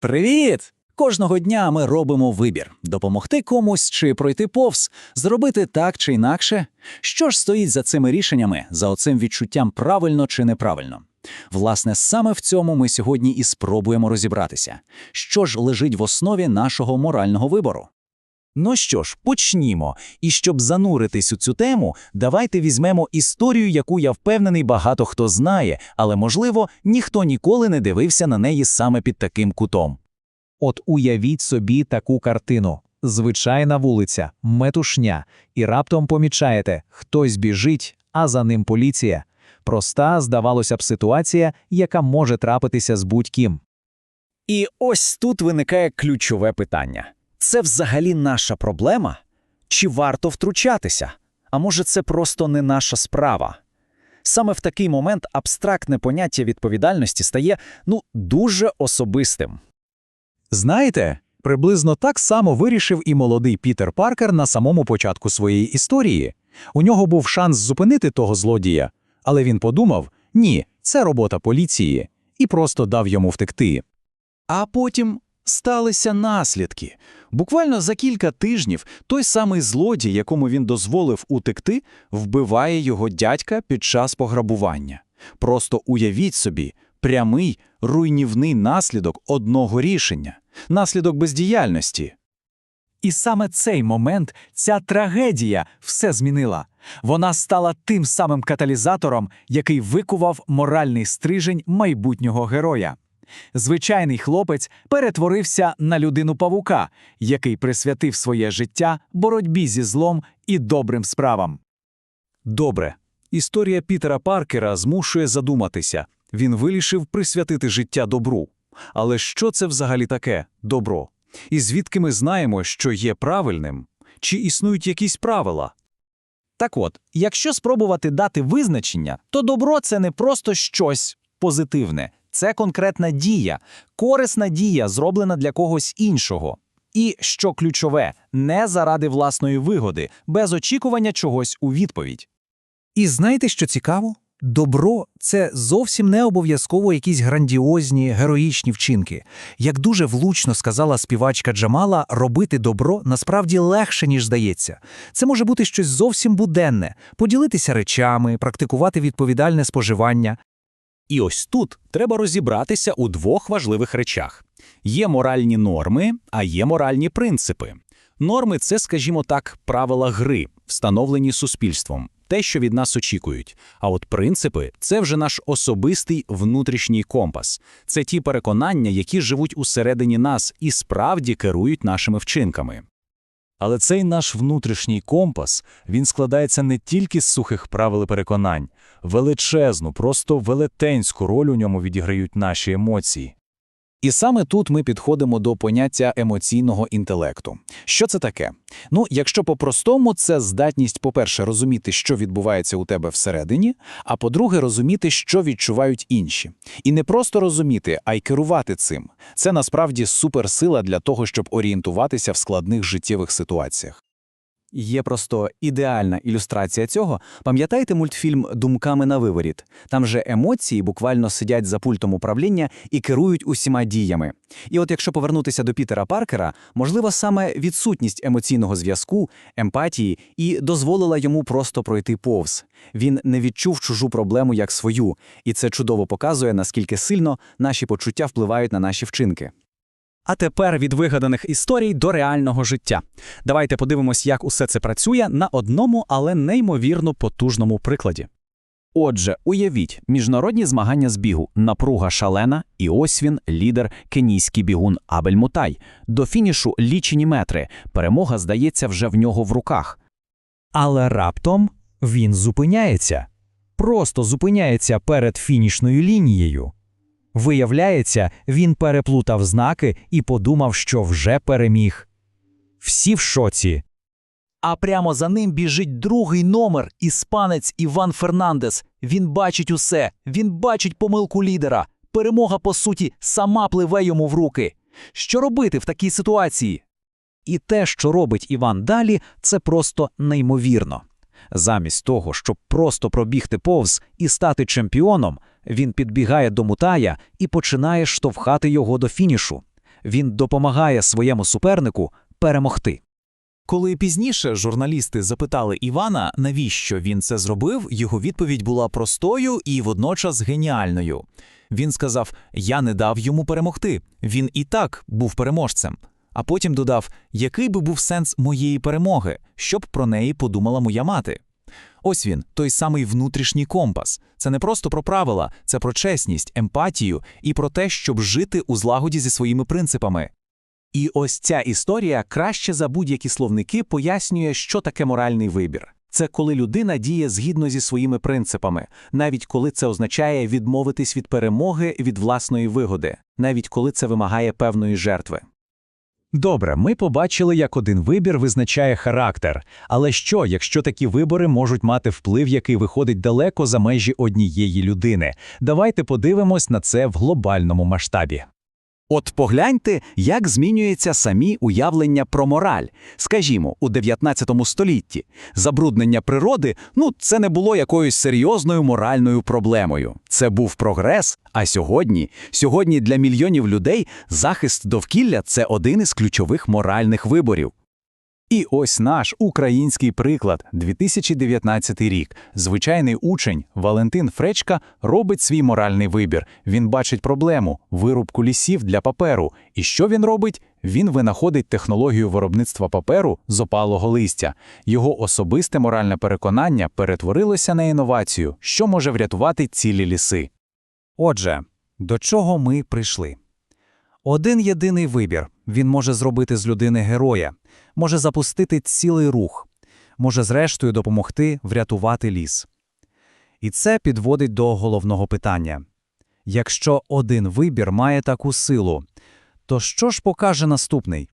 Привіт! Кожного дня ми робимо вибір допомогти комусь чи пройти повз, зробити так чи інакше. Що ж стоїть за цими рішеннями, за оцим відчуттям правильно чи неправильно? Власне, саме в цьому ми сьогодні і спробуємо розібратися, що ж лежить в основі нашого морального вибору. Ну що ж, почнімо. І щоб зануритись у цю тему, давайте візьмемо історію, яку я впевнений багато хто знає, але, можливо, ніхто ніколи не дивився на неї саме під таким кутом. От уявіть собі таку картину. Звичайна вулиця, метушня, і раптом помічаєте, хтось біжить, а за ним поліція. Проста, здавалося б, ситуація, яка може трапитися з будь-ким. І ось тут виникає ключове питання: це взагалі наша проблема? Чи варто втручатися? А може, це просто не наша справа? Саме в такий момент абстрактне поняття відповідальності стає ну дуже особистим. Знаєте, приблизно так само вирішив і молодий Пітер Паркер на самому початку своєї історії. У нього був шанс зупинити того злодія, але він подумав: ні, це робота поліції, і просто дав йому втекти. А потім сталися наслідки. Буквально за кілька тижнів той самий злодій, якому він дозволив утекти, вбиває його дядька під час пограбування. Просто уявіть собі, прямий руйнівний наслідок одного рішення, наслідок бездіяльності. І саме цей момент, ця трагедія все змінила. Вона стала тим самим каталізатором, який викував моральний стрижень майбутнього героя. Звичайний хлопець перетворився на людину павука, який присвятив своє життя боротьбі зі злом і добрим справам. Добре. Історія Пітера Паркера змушує задуматися. Він вирішив присвятити життя добру. Але що це взагалі таке добро? І звідки ми знаємо, що є правильним? Чи існують якісь правила? Так от, якщо спробувати дати визначення, то добро це не просто щось позитивне, це конкретна дія, корисна дія, зроблена для когось іншого. І, що ключове, не заради власної вигоди, без очікування чогось у відповідь. І знаєте, що цікаво? Добро це зовсім не обов'язково якісь грандіозні героїчні вчинки. Як дуже влучно сказала співачка Джамала, робити добро насправді легше, ніж здається. Це може бути щось зовсім буденне, поділитися речами, практикувати відповідальне споживання. І ось тут треба розібратися у двох важливих речах: є моральні норми, а є моральні принципи. Норми це, скажімо так, правила гри, встановлені суспільством, те, що від нас очікують. А от принципи це вже наш особистий внутрішній компас. Це ті переконання, які живуть усередині нас і справді керують нашими вчинками. Але цей наш внутрішній компас, він складається не тільки з сухих правил і переконань, величезну, просто велетенську роль у ньому відіграють наші емоції. І саме тут ми підходимо до поняття емоційного інтелекту. Що це таке? Ну, якщо по-простому, це здатність, по-перше, розуміти, що відбувається у тебе всередині, а по-друге, розуміти, що відчувають інші. І не просто розуміти, а й керувати цим. Це насправді суперсила для того, щоб орієнтуватися в складних життєвих ситуаціях. Є просто ідеальна ілюстрація цього. Пам'ятаєте мультфільм Думками на виворіт? Там же емоції буквально сидять за пультом управління і керують усіма діями. І от якщо повернутися до Пітера Паркера, можливо, саме відсутність емоційного зв'язку, емпатії і дозволила йому просто пройти повз. Він не відчув чужу проблему як свою, і це чудово показує, наскільки сильно наші почуття впливають на наші вчинки. А тепер від вигаданих історій до реального життя. Давайте подивимось, як усе це працює на одному, але неймовірно потужному прикладі. Отже, уявіть, міжнародні змагання з бігу, напруга шалена, і ось він, лідер, кенійський бігун Абель Мутай. До фінішу лічені метри, перемога, здається, вже в нього в руках. Але раптом він зупиняється. Просто зупиняється перед фінішною лінією. Виявляється, він переплутав знаки і подумав, що вже переміг. Всі в шоці. А прямо за ним біжить другий номер, іспанець Іван Фернандес. Він бачить усе, він бачить помилку лідера. Перемога, по суті, сама пливе йому в руки. Що робити в такій ситуації? І те, що робить Іван далі, це просто неймовірно. Замість того, щоб просто пробігти повз і стати чемпіоном, він підбігає до Мутая і починає штовхати його до фінішу. Він допомагає своєму супернику перемогти. Коли пізніше журналісти запитали Івана, навіщо він це зробив, його відповідь була простою і водночас геніальною. Він сказав: Я не дав йому перемогти. Він і так був переможцем. А потім додав, який би був сенс моєї перемоги, щоб про неї подумала моя мати. Ось він, той самий внутрішній компас. Це не просто про правила, це про чесність, емпатію і про те, щоб жити у злагоді зі своїми принципами. І ось ця історія краще за будь-які словники пояснює, що таке моральний вибір. Це коли людина діє згідно зі своїми принципами, навіть коли це означає відмовитись від перемоги від власної вигоди, навіть коли це вимагає певної жертви. Добре, ми побачили, як один вибір визначає характер. Але що, якщо такі вибори можуть мати вплив, який виходить далеко за межі однієї людини? Давайте подивимось на це в глобальному масштабі. От погляньте, як змінюються самі уявлення про мораль. Скажімо, у 19 столітті забруднення природи ну це не було якоюсь серйозною моральною проблемою. Це був прогрес. А сьогодні, сьогодні для мільйонів людей захист довкілля це один із ключових моральних виборів. І ось наш український приклад, 2019 рік. Звичайний учень Валентин Фречка робить свій моральний вибір. Він бачить проблему – вирубку лісів для паперу. І що він робить? Він винаходить технологію виробництва паперу з опалого листя. Його особисте моральне переконання перетворилося на інновацію, що може врятувати цілі ліси. Отже, до чого ми прийшли? Один єдиний вибір. Він може зробити з людини героя, може запустити цілий рух, може зрештою допомогти врятувати ліс. І це підводить до головного питання. Якщо один вибір має таку силу, то що ж покаже наступний?